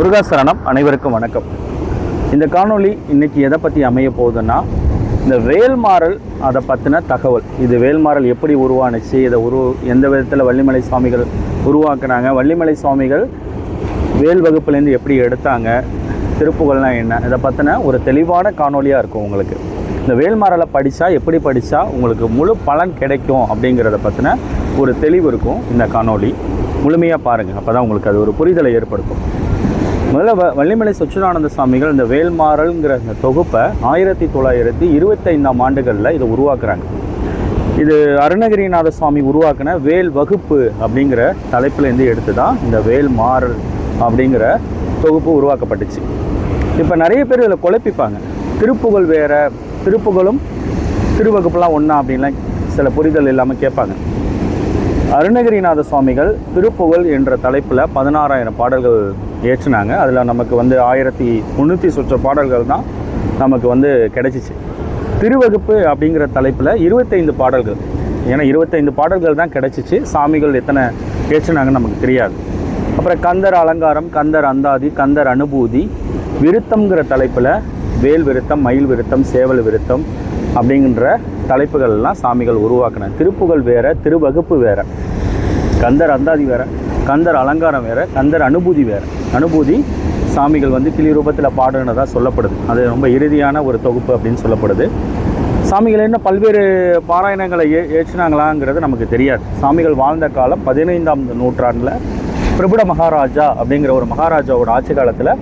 முருகாசரணம் அனைவருக்கும் வணக்கம். இந்த காணொளி இன்னைக்கு எதை பற்றி அமைய போகுதுன்னா இந்த வேல்மாறல் அதை பற்றின தகவல். இது வேல்மாறல் எப்படி உருவானுச்சு இதை உரு எந்த விதத்தில் வள்ளிமலை சுவாமிகள் உருவாக்குனாங்க வள்ளிமலை சுவாமிகள் வேல் வகுப்புலேருந்து எப்படி எடுத்தாங்க திருப்புகள்லாம் என்ன இதை பற்றின ஒரு தெளிவான காணொலியாக இருக்கும் உங்களுக்கு. இந்த வேல்மாறலை படித்தா எப்படி படித்தா உங்களுக்கு முழு பலன் கிடைக்கும் அப்படிங்கிறத பற்றின ஒரு தெளிவு இருக்கும் இந்த காணொளி. முழுமையாக பாருங்கள் அப்போ தான் உங்களுக்கு அது ஒரு புரிதலை ஏற்படுத்தும். முதல்ல வ வள்ளிமலை சச்சிதானந்த சுவாமிகள் இந்த வேல்மாறல்ங்கிற இந்த தொகுப்பை ஆயிரத்தி தொள்ளாயிரத்தி இருபத்தைந்தாம் ஆண்டுகளில் இதை உருவாக்குறாங்க. இது அருணகிரிநாத சுவாமி உருவாக்கின வேல் வகுப்பு அப்படிங்கிற தலைப்புலேருந்து எடுத்து தான் இந்த வேல் மாறல் அப்படிங்கிற தொகுப்பு உருவாக்கப்பட்டுச்சு. இப்போ நிறைய பேர் இதில் குழப்பிப்பாங்க. திருப்புகழ் வேற திருப்புகழும் திருவகுப்புலாம் ஒன்றா அப்படின்லாம் சில புரிதல் இல்லாமல் கேட்பாங்க. அருணகிரிநாத சுவாமிகள் திருப்புகழ் என்ற தலைப்பில் பதினாறாயிரம் பாடல்கள் ஏற்றினாங்க அதில் நமக்கு வந்து ஆயிரத்தி முந்நூற்றி சொச்ச பாடல்கள் தான் நமக்கு வந்து கிடைச்சிச்சு. திருவகுப்பு அப்படிங்கிற தலைப்பில் இருபத்தைந்து பாடல்கள். ஏன்னா இருபத்தைந்து பாடல்கள் தான் கிடைச்சிச்சு. சாமிகள் எத்தனை ஏற்றினாங்கன்னு நமக்கு தெரியாது. அப்புறம் கந்தர் அலங்காரம் கந்தர் அந்தாதி கந்தர் அனுபூதி விருத்தம்ங்கிற தலைப்பில் வேல் விருத்தம் மயில் விருத்தம் சேவல் விருத்தம் அப்படிங்கிற தலைப்புகள்லாம் சாமிகள் உருவாக்கின திருப்புகழ் வேற திருவகுப்பு வேற. கந்தர் அந்தாதி வேற கந்தர் அலங்காரம் வேற கந்தர் அனுபூதி வேற. அனுபூதி சாமிகள் வந்து கிளி ரூபத்தில் பாடுனதாக சொல்லப்படுது. அது ரொம்ப இறுதியான ஒரு தொகுப்பு அப்படின்னு சொல்லப்படுது. சாமிகள் என்ன பல்வேறு பாராயணங்களை ஏ ஏற்றினாங்களாங்கிறது நமக்கு தெரியாது. சாமிகள் வாழ்ந்த காலம் பதினைந்தாம் நூற்றாண்டில் பிரபுட மகாராஜா அப்படிங்கிற ஒரு மகாராஜாவோட ஆட்சி காலத்தில்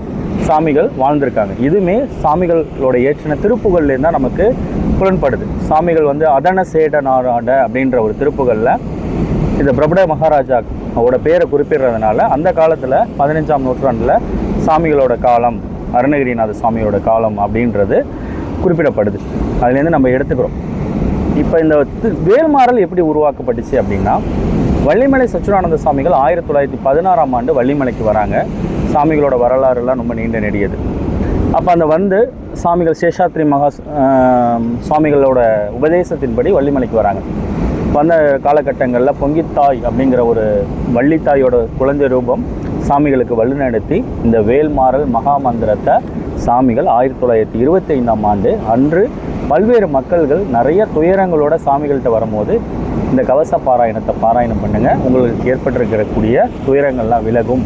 சாமிகள் வாழ்ந்திருக்காங்க. இதுவுமே சாமிகளோட ஏற்றின திருப்புகள்லேருந்து தான் நமக்கு புலன்படுது. சாமிகள் வந்து அதன சேட நாடாட அப்படின்ற ஒரு திருப்புகளில் இந்த பிரபட மகாராஜா அவரோட பேரை குறிப்பிடுறதுனால அந்த காலத்தில் பதினஞ்சாம் நூற்றாண்டில் சாமிகளோட காலம் அருணகிரிநாத சுவாமியோட காலம் அப்படின்றது குறிப்பிடப்படுது. அதுலேருந்து நம்ம எடுத்துக்கிறோம். இப்போ இந்த வேல்மாறல் எப்படி உருவாக்கப்பட்டுச்சு அப்படின்னா வள்ளிமலை சச்சுரானந்த சுவாமிகள் ஆயிரத்தி தொள்ளாயிரத்தி பதினாறாம் ஆண்டு வள்ளிமலைக்கு வராங்க. சாமிகளோட வரலாறுலாம் ரொம்ப நீண்ட நெடியது. அப்போ அந்த வந்து சாமிகள் சேஷாத்ரி மகா சுவாமிகளோட உபதேசத்தின்படி வள்ளிமலைக்கு வராங்க. வந்த காலகட்டங்களில் பொங்கித்தாய் அப்படிங்கிற ஒரு வள்ளித்தாயோட குழந்தை ரூபம் சாமிகளுக்கு வழிநடத்தி இந்த வேல்மாறல் மகாமந்திரத்தை சாமிகள் ஆயிரத்தி தொள்ளாயிரத்தி இருபத்தி ஐந்தாம் ஆண்டு அன்று பல்வேறு மக்கள்கள் நிறைய துயரங்களோட சாமிகள்கிட்ட வரும்போது இந்த கவச பாராயணத்தை பாராயணம் பண்ணுங்கள் உங்களுக்கு ஏற்பட்டிருக்கக்கூடிய துயரங்கள்லாம் விலகும்.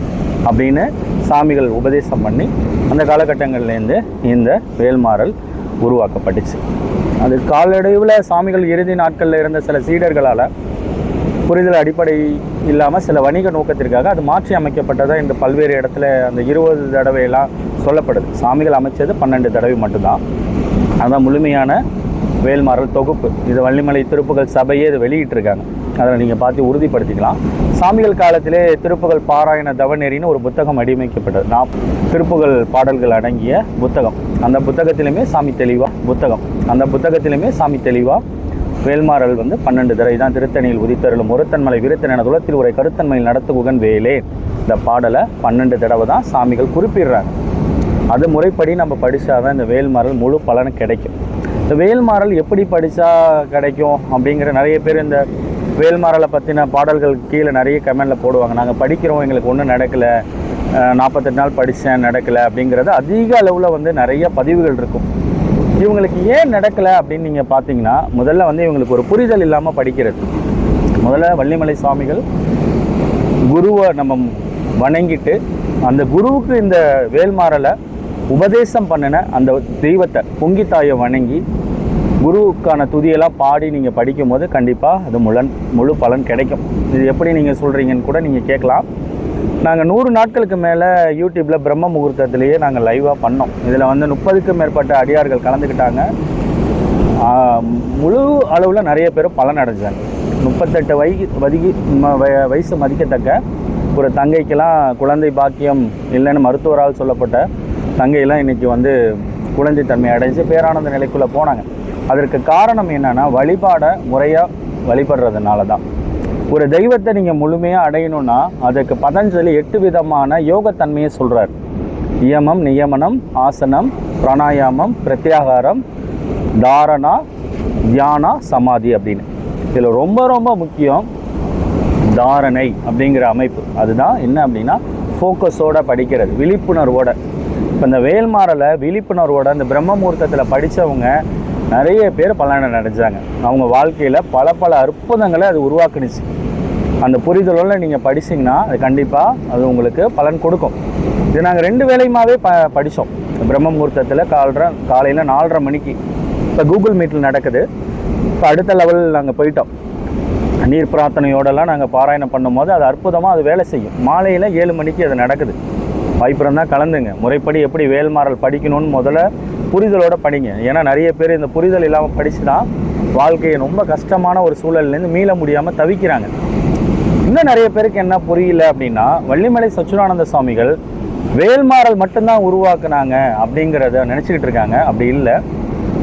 அப்படின்னு சாமிகள் உபதேசம் பண்ணி அந்த காலகட்டங்கள்லேருந்து இந்த வேல்மாறல் உருவாக்கப்பட்டுச்சு. அது காலடைவில் சாமிகள் இறுதி நாட்களில் இருந்த சில சீடர்களால் புரிதல் அடிப்படை இல்லாமல் சில வணிக நோக்கத்திற்காக அது மாற்றி அமைக்கப்பட்டதாக இந்த பல்வேறு இடத்துல அந்த இருபது தடவையெல்லாம் சொல்லப்படுது. சாமிகள் அமைச்சது பன்னெண்டு தடவை மட்டும்தான். அதுதான் முழுமையான வேல்மாறல் தொகுப்பு. இது வள்ளிமலை திருப்புகள் சபையே இது வெளியிட்டிருக்காங்க. அதில் நீங்கள் பார்த்து உறுதிப்படுத்திக்கலாம். சாமிகள் காலத்திலே திருப்புகள் பாராயண தவநெறின்னு ஒரு புத்தகம் அடிமைக்கப்பட்டது. நான் திருப்புகள் பாடல்கள் அடங்கிய புத்தகம். அந்த புத்தகத்திலுமே சாமி தெளிவாக புத்தகம். அந்த புத்தகத்திலுமே சாமி தெளிவாக வேல்மாறல் வந்து பன்னெண்டு தடவை தான் திருத்தணியில் உதித்தருளும். ஒருத்தன்மலை விருத்தன் என துளத்தில் உரை கருத்தன்மையில் நடத்துகுகன் வேலே. இந்த பாடலை பன்னெண்டு தடவை தான் சாமிகள் குறிப்பிடுறாங்க. அது முறைப்படி நம்ம படித்தாதான் இந்த வேல்மாறல் முழு பலன் கிடைக்கும். இந்த வேல்மாறல் எப்படி படித்தா கிடைக்கும் அப்படிங்கிற நிறைய பேர் இந்த வேல்மாரலை பற்றின பாடல்கள் கீழே நிறைய கமெண்டில் போடுவாங்க. நாங்கள் படிக்கிறோம் எங்களுக்கு ஒன்றும் நடக்கலை. நாற்பத்தெட்டு நாள் படித்தேன் நடக்கலை அப்படிங்கிறது அதிக அளவில் வந்து நிறைய பதிவுகள் இருக்கும். இவங்களுக்கு ஏன் நடக்கலை அப்படின்னு நீங்கள் பார்த்தீங்கன்னா முதல்ல வந்து இவங்களுக்கு ஒரு புரிதல் இல்லாமல் படிக்கிறது. முதல்ல வள்ளிமலை சுவாமிகள் குருவை நம்ம வணங்கிட்டு அந்த குருவுக்கு இந்த வேல்மாறலை உபதேசம் பண்ணின அந்த தெய்வத்தை பொங்கித்தாயை வணங்கி குருவுக்கான துதியெல்லாம் பாடி நீங்கள் படிக்கும்போது கண்டிப்பாக அது முழன் முழு பலன் கிடைக்கும். இது எப்படி நீங்கள் சொல்கிறீங்கன்னு கூட நீங்கள் கேட்கலாம். நாங்கள் நூறு நாட்களுக்கு மேலே யூடியூப்பில் பிரம்ம முகூர்த்தத்திலேயே நாங்கள் லைவாக பண்ணோம். இதில் வந்து முப்பதுக்கும் மேற்பட்ட அடியார்கள் கலந்துக்கிட்டாங்க. முழு அளவில் நிறைய பேர் பலன் அடைஞ்சாங்க. முப்பத்தெட்டு வை வதிகி ம- வயசு மதிக்கத்தக்க ஒரு தங்கைக்கெல்லாம் குழந்தை பாக்கியம் இல்லைன்னு மருத்துவரால் சொல்லப்பட்ட தங்கையெல்லாம் இன்றைக்கி வந்து குழந்தை தன்மை அடைஞ்சு பேரானந்த நிலைக்குள்ளே போனாங்க. அதற்கு காரணம் என்னென்னா வழிபாடை முறையாக வழிபடுறதுனால தான் ஒரு தெய்வத்தை நீங்கள் முழுமையாக அடையணும்னா அதுக்கு பதஞ்சலி எட்டு விதமான யோகத்தன்மையை சொல்கிறார் நியமம் நியமனம் ஆசனம் பிராணாயாமம் பிரத்யாகாரம் தாரணா தியானா சமாதி அப்படின்னு. இதில் ரொம்ப ரொம்ப முக்கியம் தாரணை அப்படிங்கிற அமைப்பு. அதுதான் என்ன அப்படின்னா ஃபோக்கஸோட படிக்கிறது விழிப்புணர்வோட. இப்போ இந்த வேல்மாறலை விழிப்புணர்வோட இந்த பிரம்ம முகூர்த்தத்தில் படித்தவங்க நிறைய பேர் பலனை அடைஞ்சாங்க அவங்க வாழ்க்கையில் பல பல அற்புதங்களை அது உருவாக்குனுச்சு. அந்த புரிதலோட நீங்கள் படிச்சிங்கன்னா அது கண்டிப்பாக அது உங்களுக்கு பலன் கொடுக்கும். இது நாங்கள் ரெண்டு வேலையுமாவே ப படித்தோம் பிரம்ம முகூர்த்தத்தில் காலரை காலையில் நாலரை மணிக்கு இப்போ கூகுள் மீட்டில் நடக்குது. இப்போ அடுத்த லெவல் நாங்கள் போயிட்டோம். நீர் பிரார்த்தனையோடலாம் நாங்கள் பாராயணம் பண்ணும்போது அது அற்புதமாக அது வேலை செய்யும். மாலையில் ஏழு மணிக்கு அது நடக்குது. வாய்ப்பு இருந்தால் கலந்துங்க. முறைப்படி எப்படி வேல்மாறல் படிக்கணும்னு முதல்ல புரிதலோட படிங்க. ஏன்னா நிறைய பேர் இந்த புரிதல் இல்லாமல் படித்து தான் வாழ்க்கையை ரொம்ப கஷ்டமான ஒரு சூழல்லேருந்து மீள முடியாமல் தவிக்கிறாங்க. இன்னும் நிறைய பேருக்கு என்ன புரியல அப்படின்னா வள்ளிமலை சச்சுரானந்த சுவாமிகள் வேல்மாறல் மட்டும்தான் உருவாக்குனாங்க அப்படிங்கிறத நினச்சிக்கிட்டு இருக்காங்க. அப்படி இல்லை.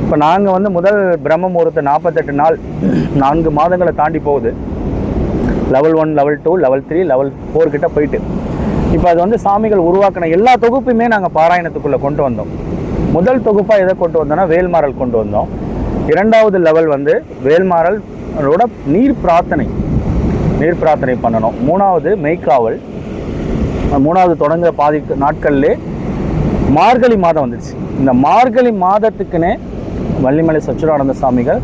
இப்போ நாங்கள் வந்து முதல் பிரம்ம முகூர்த்த நாற்பத்தெட்டு நாள் நான்கு மாதங்களை தாண்டி போகுது. Level one level two level three level four கிட்ட போயிட்டு. இப்போ அது வந்து சாமிகள் உருவாக்கின எல்லா தொகுப்புமே நாங்கள் பாராயணத்துக்குள்ளே கொண்டு வந்தோம். முதல் தொகுப்பாக எதை கொண்டு வந்தோம்னா வேல்மாறல் கொண்டு வந்தோம். இரண்டாவது லெவல் வந்து வேல்மாறலோட நீர் பிரார்த்தனை. நீர் பிரார்த்தனை பண்ணணும். மூணாவது மெய்க்காவல். மூணாவது தொடங்குற பாதி நாட்கள்லே மார்கழி மாதம் வந்துடுச்சு இந்த மார்கழி மாதத்துக்குன்னே வள்ளிமலை சச்சுரானந்த சாமிகள்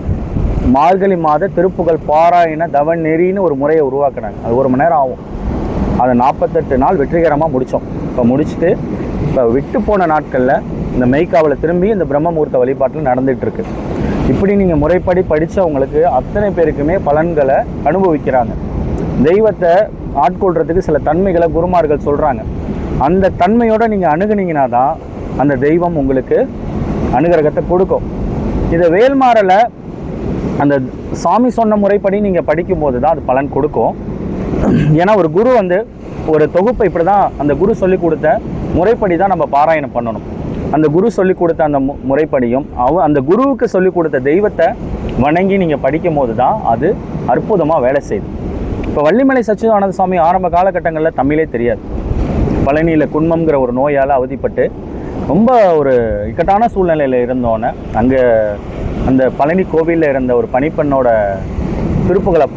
மார்கழி மாத திருப்புகழ் பாராயண தவ நெறின்னு ஒரு முறையை உருவாக்குனாங்க அது ஒரு மணி நேரம் ஆகும். அதை நாற்பத்தெட்டு நாள் வெற்றிகரமாக முடித்தோம் இப்போ முடிச்சுட்டு இப்போ விட்டு போன நாட்களில் இந்த மெய்க்காவலை திரும்பி இந்த பிரம்மமூர்த்த வழிபாட்டில் நடந்துகிட்ருக்கு. இப்படி நீங்கள் முறைப்படி படித்தவங்களுக்கு அத்தனை பேருக்குமே பலன்களை அனுபவிக்கிறாங்க. தெய்வத்தை ஆட்கொள்றதுக்கு சில தன்மைகளை குருமார்கள் சொல்கிறாங்க அந்த தன்மையோட நீங்கள் அணுகுனீங்கன்னா தான் அந்த தெய்வம் உங்களுக்கு அனுகிரகத்தை கொடுக்கும். இதை வேல்மாறலை அந்த சாமி சொன்ன முறைப்படி நீங்கள் படிக்கும்போது தான் அது பலன் கொடுக்கும். ஏன்னா ஒரு குரு வந்து ஒரு தொகுப்பை இப்படி தான் அந்த குரு சொல்லி கொடுத்த முறைப்படி தான் நம்ம பாராயணம் பண்ணணும். அந்த குரு சொல்லி கொடுத்த அந்த மு- முறைப்படியும் அவ அந்த குருவுக்கு சொல்லி கொடுத்த தெய்வத்தை வணங்கி நீங்கள் படிக்கும் போது தான் அது அற்புதமாக வேலை செய்யுது. இப்போ வள்ளிமலை சச்சிதானந்த சுவாமி ஆரம்ப காலகட்டங்களில் தமிழே தெரியாது. பழனியில் குன்மம்ங்கிற ஒரு நோயால் அவதிப்பட்டு ரொம்ப ஒரு இக்கட்டான சூழ்நிலையில் இருந்தோன்னே அங்கே அந்த பழனி கோவிலில் இருந்த ஒரு பனிப்பெண்ணோட திருப்புகளை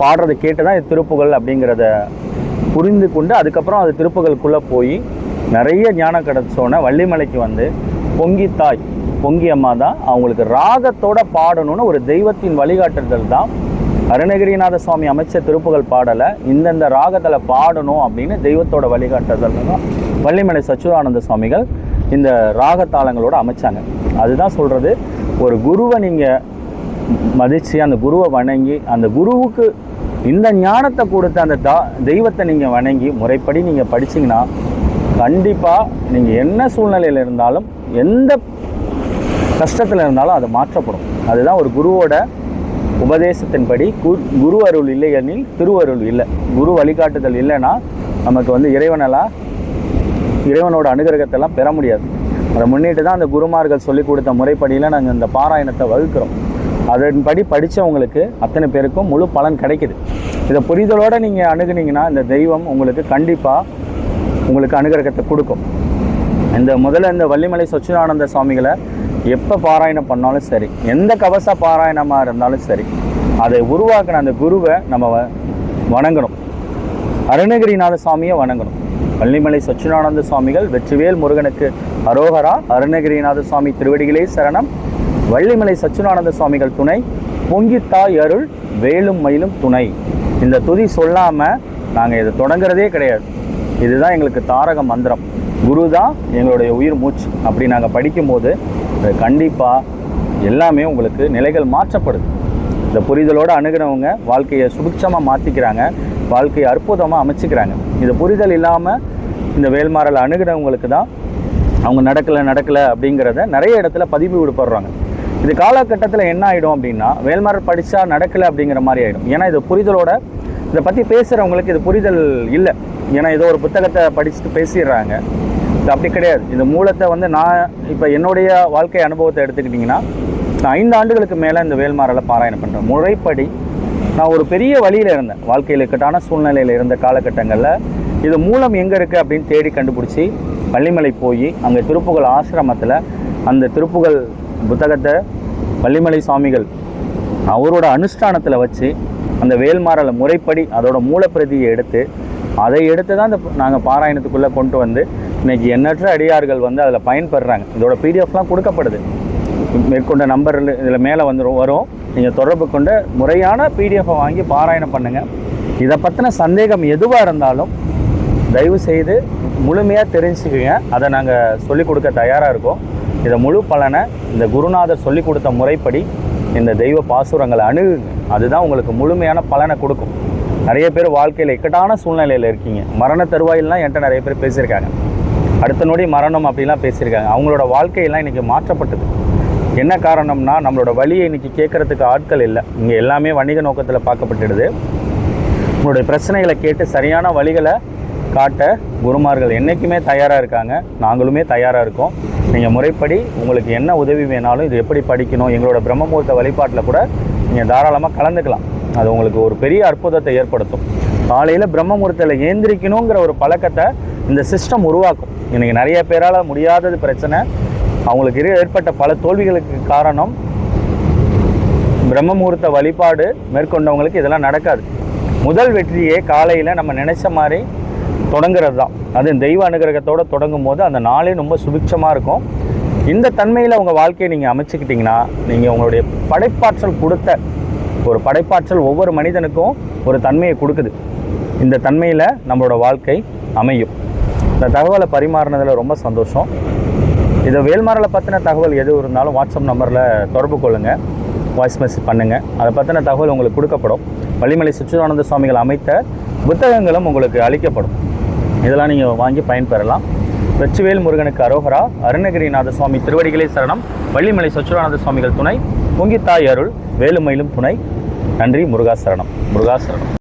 பாடுறதை கேட்டு தான் இது திருப்புகள் அப்படிங்கிறத புரிந்து கொண்டு அதுக்கப்புறம் அது திருப்புகளுக்குள்ளே போய் நிறைய ஞானம் கிடச்சோன்னே வள்ளிமலைக்கு வந்து பொங்கி தாய் பொங்கி அம்மா தான் அவங்களுக்கு ராகத்தோட பாடணும்னு ஒரு தெய்வத்தின் வழிகாட்டுதல் தான் அருணகிரிநாத சுவாமி அமைச்ச திருப்புகள் பாடலை இந்தந்த ராகத்தில் பாடணும் அப்படின்னு தெய்வத்தோட வழிகாட்டுதல் தான். வள்ளிமலை சச்சிதானந்த சுவாமிகள் இந்த ராகத்தாளங்களோட அமைச்சாங்க. அதுதான் சொல்கிறது ஒரு குருவை நீங்கள் மதித்து அந்த குருவை வணங்கி அந்த குருவுக்கு இந்த ஞானத்தை கொடுத்த அந்த தா தெய்வத்தை நீங்கள் வணங்கி முறைப்படி நீங்கள் படிச்சிங்கன்னா கண்டிப்பாக நீங்கள் என்ன சூழ்நிலையில் இருந்தாலும் எந்த கஷ்டத்தில் இருந்தாலும் அது மாற்றப்படும். அதுதான் ஒரு குருவோட உபதேசத்தின்படி கு- குரு அருள் இல்லை எனில் திருவருள் இல்லை. குரு வழிகாட்டுதல் இல்லைன்னா நமக்கு வந்து இறைவனெல்லாம் இறைவனோட அனுகிரகத்தெல்லாம் பெற முடியாது. அதை முன்னிட்டு தான் அந்த குருமார்கள் சொல்லிக் கொடுத்த முறைப்படியில் நாங்கள் இந்த பாராயணத்தை வகுக்கிறோம். அதன்படி படித்தவங்களுக்கு அத்தனை பேருக்கும் முழு பலன் கிடைக்குது. இதை புரிதலோடு நீங்கள் அணுகுனீங்கன்னா இந்த தெய்வம் உங்களுக்கு கண்டிப்பாக உங்களுக்கு அனுகிரகத்தை கொடுக்கும். இந்த முதல்ல இந்த வள்ளிமலை சச்சிதானந்த சுவாமிகளை எப்போ பாராயணம் பண்ணாலும் சரி எந்த கவச பாராயணமாக இருந்தாலும் சரி அதை உருவாக்கின அந்த குருவை நம்ம வ- வணங்கணும். அருணகிரிநாத சுவாமியை வணங்கணும். வள்ளிமலை சச்சிதானந்த சுவாமிகள் வெற்றிவேல் முருகனுக்கு அரோகரா அருணகிரிநாத சுவாமி திருவடிகளே சரணம். வள்ளிமலை சச்சிதானந்த சுவாமிகள் துணை பொங்கித்தாய் அருள் வேலும் மயிலும் துணை. இந்த துதி சொல்லாமல் நாங்கள் இதை தொடங்குறதே கிடையாது. இதுதான் எங்களுக்கு தாரக மந்திரம். குரு தான் எங்களுடைய உயிர் மூச்சு. அப்படி நாங்கள் படிக்கும்போது கண்டிப்பாக எல்லாமே உங்களுக்கு நிலைகள் மாற்றப்படுது. இந்த புரிதலோடு அணுகிறவங்க வாழ்க்கையை சுபிட்சமாக மாற்றிக்கிறாங்க வாழ்க்கையை அற்புதமாக அமைச்சிக்கிறாங்க. இந்த புரிதல் இல்லாமல் இந்த வேல்மாறல் அணுகிறவங்களுக்கு தான் அவங்க நடக்கலை நடக்கலை அப்படிங்கிறத நிறைய இடத்துல பதிவு விடுபடுறாங்க. இது காலகட்டத்தில் என்ன ஆகிடும் அப்படின்னா வேல்மாறல் படித்தா நடக்கலை அப்படிங்கிற மாதிரி ஆகிடும் ஏன்னா இது புரிதலோட இதை பற்றி பேசுகிறவங்களுக்கு இது புரிதல் இல்லை. ஏன்னா ஏதோ ஒரு புத்தகத்தை படிச்சுட்டு பேசிடுறாங்க. இது அப்படி கிடையாது. இந்த மூலத்தை வந்து நான் இப்போ என்னுடைய வாழ்க்கை அனுபவத்தை எடுத்துக்கிட்டிங்கன்னா நான் ஐந்து ஆண்டுகளுக்கு மேலே இந்த வேல்மாரலை பாராயணம் பண்ணுறேன் முறைப்படி நான் ஒரு பெரிய வழியில் இருந்தேன். வாழ்க்கையில் இக்கட்டான சூழ்நிலையில் இருந்த காலகட்டங்களில் இது மூலம் எங்கே இருக்குது அப்படின்னு தேடி கண்டுபிடிச்சி பள்ளிமலை போய் அங்கே திருப்புகழ் ஆசிரமத்தில் அந்த திருப்புகழ் புத்தகத்தை வள்ளிமலை சுவாமிகள் அவரோட அனுஷ்டானத்தில் வச்சு அந்த வேல்மாறலை முறைப்படி அதோட மூலப்பிரதியை எடுத்து அதை எடுத்து தான் இந்த நாங்கள் பாராயணத்துக்குள்ளே கொண்டு வந்து இன்றைக்கி எண்ணற்ற அடியார்கள் வந்து அதில் பயன்படுறாங்க. இதோட பிடிஎஃப்லாம் கொடுக்கப்படுது. மேற்கொண்ட நம்பர் இதில் மேலே வந்துடும் வரும். நீங்கள் தொடர்பு கொண்டு முறையான பிடிஎஃப்பை வாங்கி பாராயணம் பண்ணுங்கள் இதை பற்றின சந்தேகம் எதுவாக இருந்தாலும் தயவு செய்து முழுமையாக தெரிஞ்சுக்குங்க. அதை நாங்கள் சொல்லிக் கொடுக்க தயாராக இருக்கோம். இதை முழு பலனை இந்த குருநாதர் சொல்லிக் கொடுத்த முறைப்படி இந்த தெய்வ பாசுரங்களை அணுகுங்க அதுதான் உங்களுக்கு முழுமையான பலனை கொடுக்கும். நிறைய பேர் வாழ்க்கையில் இக்கட்டான சூழ்நிலையில் இருக்கீங்க. மரண தருவாயிலாம் என்கிட்ட நிறைய பேர் பேசியிருக்காங்க. அடுத்த நொடி மரணம் அப்படிலாம் பேசியிருக்காங்க. அவங்களோட வாழ்க்கையெல்லாம் இன்றைக்கி மாற்றப்பட்டது. என்ன காரணம்னா நம்மளோட வழியை இன்றைக்கி கேட்குறதுக்கு ஆட்கள் இல்லை. இங்கே எல்லாமே வணிக நோக்கத்தில் பார்க்கப்பட்டுடுது. உங்களுடைய பிரச்சனைகளை கேட்டு சரியான வழிகளை காட்ட குருமார்கள் என்றைக்குமே தயாராக இருக்காங்க. நாங்களுமே தயாராக இருக்கோம். நீங்கள் முறைப்படி உங்களுக்கு என்ன உதவி வேணாலும் இது எப்படி படிக்கணும் எங்களோட பிரம்மமுகூர்த்த வழிபாட்டில் கூட நீங்கள் தாராளமாக கலந்துக்கலாம். அது உங்களுக்கு ஒரு பெரிய அற்புதத்தை ஏற்படுத்தும். காலையில் பிரம்மமுகூர்த்தத்தில் ஏந்திரிக்கணுங்கிற ஒரு பழக்கத்தை இந்த சிஸ்டம் உருவாக்கும். இன்றைக்கி நிறைய பேரால் முடியாதது பிரச்சனை. அவங்களுக்கு ஏற்பட்ட பல தோல்விகளுக்கு காரணம் பிரம்மமுகூர்த்த வழிபாடு மேற்கொண்டவங்களுக்கு இதெல்லாம் நடக்காது. முதல் வெற்றியே காலையில் நம்ம நினைச்ச மாதிரி தொடங்குறது தான். அது தெய்வ அனுகிரகத்தோடு தொடங்கும் போது அந்த நாளே ரொம்ப சுபிட்சமாக இருக்கும். இந்த தன்மையில் உங்கள் வாழ்க்கையை நீங்கள் அமைச்சுக்கிட்டிங்கன்னா நீங்கள் உங்களுடைய படைப்பாற்றல் கொடுத்த ஒரு படைப்பாற்றல் ஒவ்வொரு மனிதனுக்கும் ஒரு தன்மையை கொடுக்குது. இந்த தன்மையில் நம்மளோட வாழ்க்கை அமையும். இந்த தகவலை பரிமாறினதில் ரொம்ப சந்தோஷம். இதை வேல்மாரலை பற்றின தகவல் எது இருந்தாலும் வாட்ஸ்அப் நம்பரில் தொடர்பு கொள்ளுங்கள் வாய்ஸ் மெசேஜ் பண்ணுங்கள் அதை பற்றின தகவல் உங்களுக்கு கொடுக்கப்படும். வள்ளிமலை சுச்சிதானந்த சுவாமிகள் அமைத்த புத்தகங்களும் உங்களுக்கு அளிக்கப்படும். இதெல்லாம் நீங்கள் வாங்கி பயன்பெறலாம். வெச்சுவேல் முருகனுக்கு அரோகரா அருணகிரிநாத சுவாமி திருவடிகளே சரணம் வள்ளிமலை சச்சுரானந்த சுவாமிகள் துணை பொங்கித்தாய் அருள் வேலுமயிலும் துணை. நன்றி முருகா சரணம் முருகா சரணம்